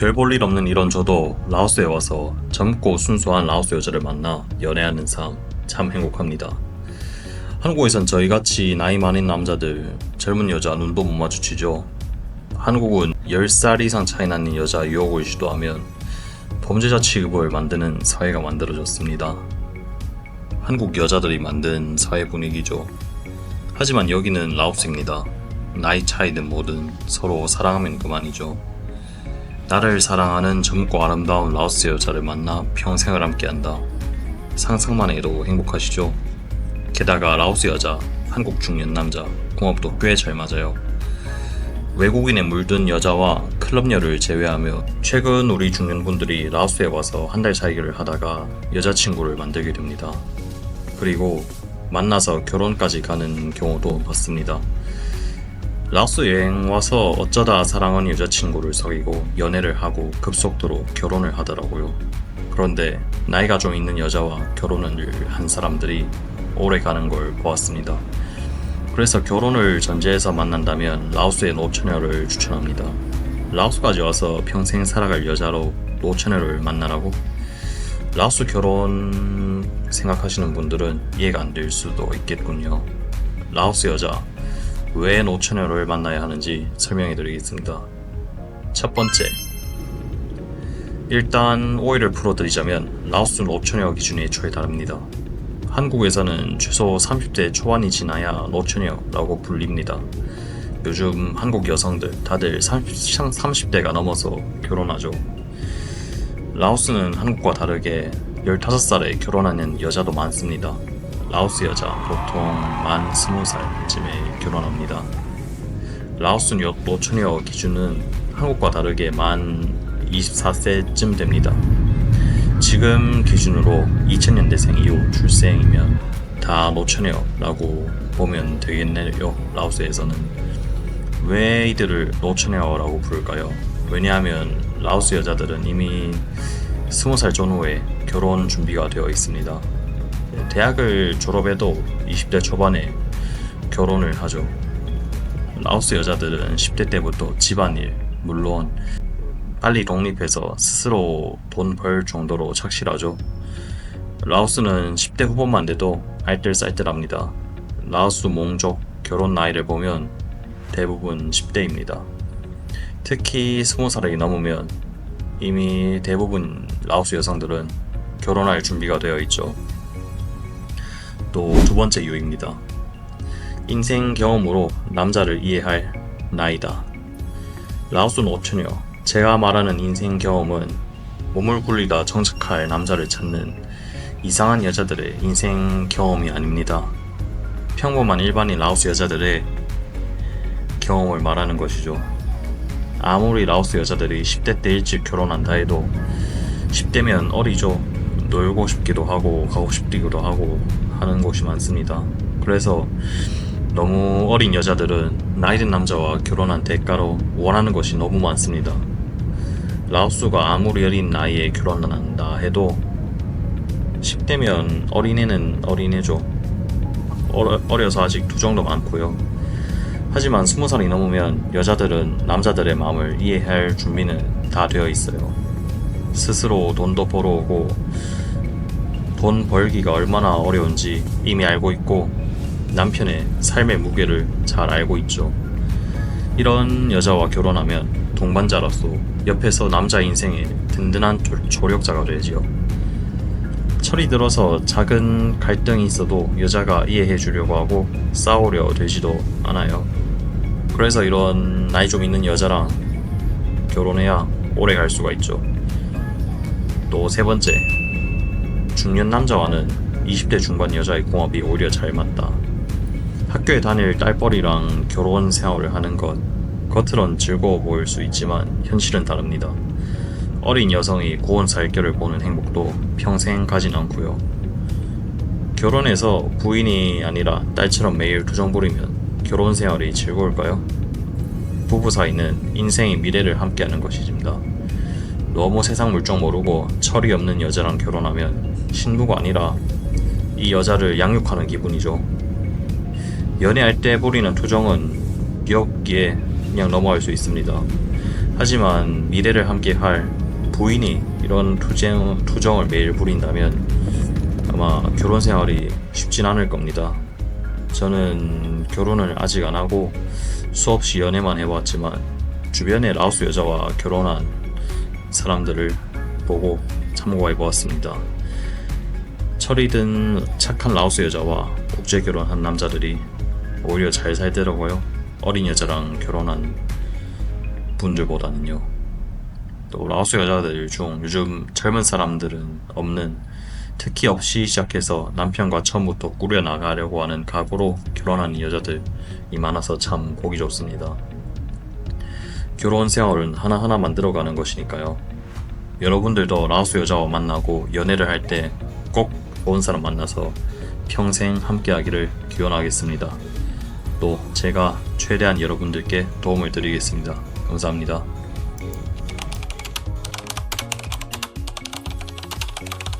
별 볼 일 없는 이런 저도 라오스에 와서 젊고 순수한 라오스 여자를 만나 연애하는 삶 참 행복합니다. 한국에선 저희같이 나이 많은 남자들 젊은 여자 눈도 못 마주치죠. 한국은 10살 이상 차이 나는 여자 유혹을 시도하면 범죄자 취급을 만드는 사회가 만들어졌습니다. 한국 여자들이 만든 사회 분위기죠. 하지만 여기는 라오스입니다. 나이 차이든 뭐든 서로 사랑하면 그만이죠. 나를 사랑하는 젊고 아름다운 라오스 여자를 만나 평생을 함께한다. 상상만 해도 행복하시죠? 게다가 라오스 여자, 한국 중년 남자, 궁합도 꽤 잘 맞아요. 외국인에 물든 여자와 클럽녀를 제외하며 최근 우리 중년분들이 라오스에 와서 한 달 살기를 하다가 여자친구를 만들게 됩니다. 그리고 만나서 결혼까지 가는 경우도 봤습니다. 라오스 여행 와서 어쩌다 사랑한 여자친구를 사귀고 연애를 하고 급속도로 결혼을 하더라고요. 그런데 나이가 좀 있는 여자와 결혼을 한 사람들이 오래 가는 걸 보았습니다. 그래서 결혼을 전제해서 만난다면 라오스의 노처녀를 추천합니다. 라오스까지 와서 평생 살아갈 여자로 노처녀를 만나라고? 라오스 결혼 생각하시는 분들은 이해가 안 될 수도 있겠군요. 라오스 여자, 왜 노처녀를 만나야 하는지 설명해 드리겠습니다. 첫 번째, 일단 오해를 풀어드리자면 라오스 노처녀 기준이 애초에 다릅니다. 한국에서는 최소 30대 초반이 지나야 노처녀라고 불립니다. 요즘 한국 여성들 다들 30, 30대가 넘어서 결혼하죠. 라오스는 한국과 다르게 15살에 결혼하는 여자도 많습니다. 라오스 여자 보통 만 20살쯤에 결혼합니다. 라오스 요- 노처녀 기준은 한국과 다르게 만 24세쯤 됩니다. 지금 기준으로 2000년대생 이후 출생이면 다 노처녀라고 보면 되겠네요. 라오스에서는 왜 이들을 노처녀라고 부를까요? 왜냐하면 라오스 여자들은 이미 20살 전후에 결혼 준비가 되어 있습니다. 대학을 졸업해도 20대 초반에 결혼을 하죠. 라오스 여자들은 10대 때부터 집안일, 물론 빨리 독립해서 스스로 돈 벌 정도로 착실하죠. 라오스는 10대 후반만 돼도 알뜰살뜰합니다. 라오스 몽족 결혼 나이를 보면 대부분 10대입니다. 특히 20살이 넘으면 이미 대부분 라오스 여성들은 결혼할 준비가 되어 있죠. 또 두 번째 이유입니다. 인생 경험으로 남자를 이해할 나이다. 라오스 노처녀. 제가 말하는 인생 경험은 몸을 굴리다 정착할 남자를 찾는 이상한 여자들의 인생 경험이 아닙니다. 평범한 일반인 라오스 여자들의 경험을 말하는 것이죠. 아무리 라오스 여자들이 10대 때 일찍 결혼한다 해도 10대면 어리죠. 놀고 싶기도 하고 가고 싶기도 하고 하는 곳이 많습니다. 그래서 너무 어린 여자들은 나이든 남자와 결혼한 대가로 원하는 것이 너무 많습니다. 라오스가 아무리 어린 나이에 결혼을 한다 해도 10대면 어린애는 어린애죠. 어려, 어려 서 아직 두정도 많고요. 하지만 20살이 넘으면 여자들은 남자들의 마음을 이해할 준비는 다 되어 있어요. 스스로 돈도 벌어오고 돈 벌기가 얼마나 어려운지 이미 알고 있고 남편의 삶의 무게를 잘 알고 있죠. 이런 여자와 결혼하면 동반자로서 옆에서 남자 인생의 든든한 조- 조력자가 되지요. 철이 들어서 작은 갈등이 있어도 여자가 이해해 주려고 하고 싸우려 되지도 않아요. 그래서 이런 나이 좀 있는 여자랑 결혼해야 오래 갈 수가 있죠. 또 세 번째, 중년 남자와는 20대 중반 여자의 궁합이 오히려 잘 맞다. 학교에 다닐 딸뻘이랑 결혼 생활을 하는 것, 겉으론 즐거워 보일 수 있지만 현실은 다릅니다. 어린 여성이 고운 살결을 보는 행복도 평생 가진 않고요. 결혼해서 부인이 아니라 딸처럼 매일 투정 부리면 결혼 생활이 즐거울까요? 부부 사이는 인생의 미래를 함께하는 것이집니다. 너무 세상 물정 모르고 철이 없는 여자랑 결혼하면 신부가 아니라 이 여자를 양육하는 기분이죠. 연애할 때 부리는 투정은 귀엽기에 그냥 넘어갈 수 있습니다. 하지만 미래를 함께 할 부인이 이런 투정, 투정을 매일 부린다면 아마 결혼 생활이 쉽진 않을 겁니다. 저는 결혼을 아직 안 하고 수없이 연애만 해왔지만 주변에 라오스 여자와 결혼한 사람들을 보고 참고해 보았습니다. 철이 든 착한 라오스 여자와 국제 결혼한 남자들이 오히려 잘 살더라고요. 어린 여자랑 결혼한 분들보다는요. 또 라오스 여자들 중 요즘 젊은 사람들은 없는 특히 없이 시작해서 남편과 처음부터 꾸려 나가려고 하는 각오로 결혼하는 여자들이 많아서 참 보기 좋습니다. 결혼 생활은 하나하나 만들어가는 것이니까요. 여러분들도 라오스 여자와 만나고 연애를 할때꼭 좋은 사람 만나서 평생 함께 하기를 기원하겠습니다. 또 제가 최대한 여러분들께 도움을 드리겠습니다. 감사합니다.